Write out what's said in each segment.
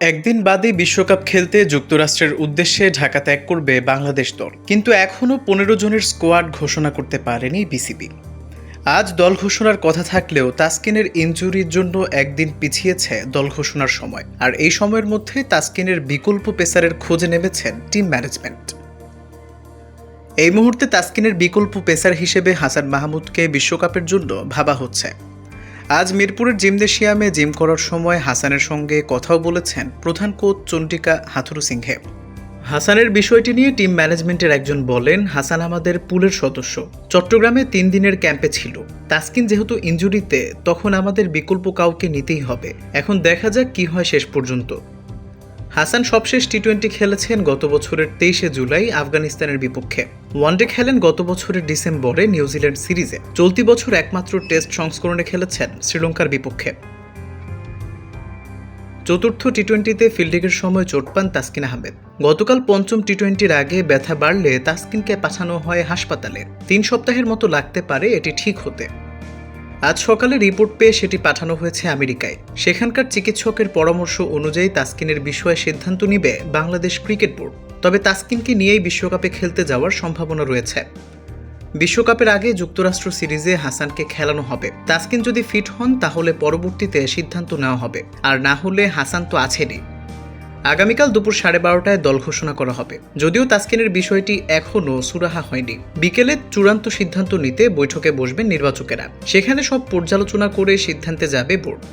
একদিন বাদে বিশ্বকাপ খেলতে যুক্তরাষ্ট্রের উদ্দেশ্যে ঢাকা ত্যাগ করবে বাংলাদেশ দল। কিন্তু এখনও পনেরো জনের স্কোয়াড ঘোষণা করতে পারেনি বিসিবি। আজ দল ঘোষণার কথা থাকলেও তাসকিনের ইঞ্জুরির জন্য একদিন পিছিয়েছে দল ঘোষণার সময়। আর এই সময়ের মধ্যে তাসকিনের বিকল্প পেসারের খোঁজে নেমেছেন টিম ম্যানেজমেন্ট। এই মুহূর্তে তাসকিনের বিকল্প পেসার হিসেবে হাসান মাহমুদকে বিশ্বকাপের জন্য ভাবা হচ্ছে। আজ মিরপুরের জিমদেশিয়ামে জিম করার সময় হাসানের সঙ্গে কথাও বলেছেন প্রধান কোচ চন্ডিকা হাথুরু সিংহে। হাসানের বিষয়টি নিয়ে টিম ম্যানেজমেন্টের একজন বলেন, হাসান আমাদের পুলের সদস্য। চট্টগ্রামে তিন দিনের ক্যাম্পে ছিল। তাসকিন যেহেতু ইঞ্জুরিতে, তখন আমাদের বিকল্প কাউকে নিতেই হবে। এখন দেখা যাক কি হয় শেষ পর্যন্ত। হাসান সবশেষ টি টোয়েন্টি খেলেছেন গত বছরের তেইশে জুলাই আফগানিস্তানের বিপক্ষে। ওয়ানডে খেলেন গত বছরের ডিসেম্বরে নিউজিল্যান্ড সিরিজে। চলতি বছর একমাত্র টেস্ট সংস্করণে খেলেছেন শ্রীলঙ্কার বিপক্ষে। চতুর্থ টি টোয়েন্টিতে ফিল্ডিংয়ের সময় চোট পান তাসকিন আহমেদ। গতকাল পঞ্চম টি টোয়েন্টির আগে ব্যথা বাড়লে তাসকিনকে পাঠানো হয় হাসপাতালে। তিন সপ্তাহের মতো লাগতে পারে এটি ঠিক হতে। আজ সকালে রিপোর্ট পেয়ে সেটি পাঠানো হয়েছে আমেরিকায়। সেখানকার চিকিৎসকের পরামর্শ অনুযায়ী তাসকিনের বিষয়ে সিদ্ধান্ত নিবে বাংলাদেশ ক্রিকেট বোর্ড। তবে তাসকিনকে নিয়েই বিশ্বকাপে খেলতে যাওয়ার সম্ভাবনা রয়েছে। বিশ্বকাপের আগে যুক্তরাষ্ট্র সিরিজে হাসানকে খেলানো হবে। তাসকিন যদি ফিট হন, তাহলে পরবর্তীতে সিদ্ধান্ত নেওয়া হবে। আর না হলে হাসান তো আছেনই। আগামীকাল দুপুর সাড়ে বারোটায় দল ঘোষণা করা হবে। যদিও তাসকিনের বিষয়টি এখনও সুরাহা হয়নি। বিকেলে চূড়ান্ত সিদ্ধান্ত নিতে বৈঠকে বসবেন নির্বাচকেরা। সেখানে সব পর্যালোচনা করে সিদ্ধান্তে যাবে বোর্ড।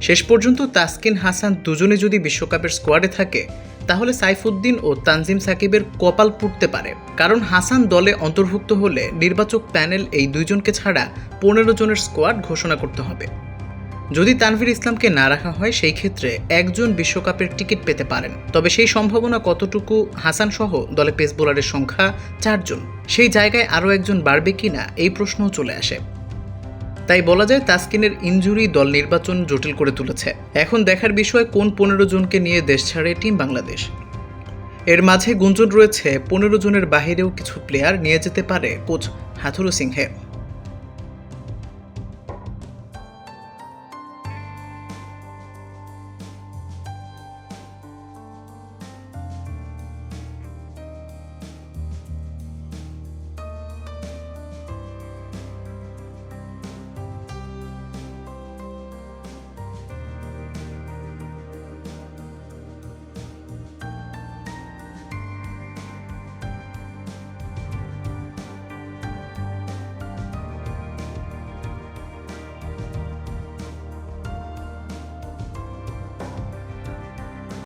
শেষ পর্যন্ত তাসকিন হাসান দুজনে যদি বিশ্বকাপের স্কোয়াডে থাকে, তাহলে সাইফুদ্দিন ও তানজিম সাকিবের কপাল পুড়তে পারে। কারণ হাসান দলে অন্তর্ভুক্ত হলে নির্বাচক প্যানেল এই দুইজনকে ছাড়া পনেরো জনের স্কোয়াড ঘোষণা করতে হবে। যদি তানভীর ইসলামকে না রাখা হয়, সেই ক্ষেত্রে একজন বিশ্বকাপের টিকিট পেতে পারেন। তবে সেই সম্ভাবনা কতটুকু, হাসান সহ দলে পেস বোলারের সংখ্যা চারজন। সেই জায়গায় আরও একজন বাড়বে কিনা এই প্রশ্নও চলে আসে। তাই বলা যায়, তাসকিনের ইনজুরি দল নির্বাচন জটিল করে তুলেছে। এখন দেখার বিষয়, কোন পনেরো জনকে নিয়ে দেশ ছাড়ে টিম বাংলাদেশ? এর মাঝে গুঞ্জন রয়েছে, পনেরো জনের বাহিরেও কিছু প্লেয়ার নিয়ে যেতে পারে কোচ হাথুরু সিংহে।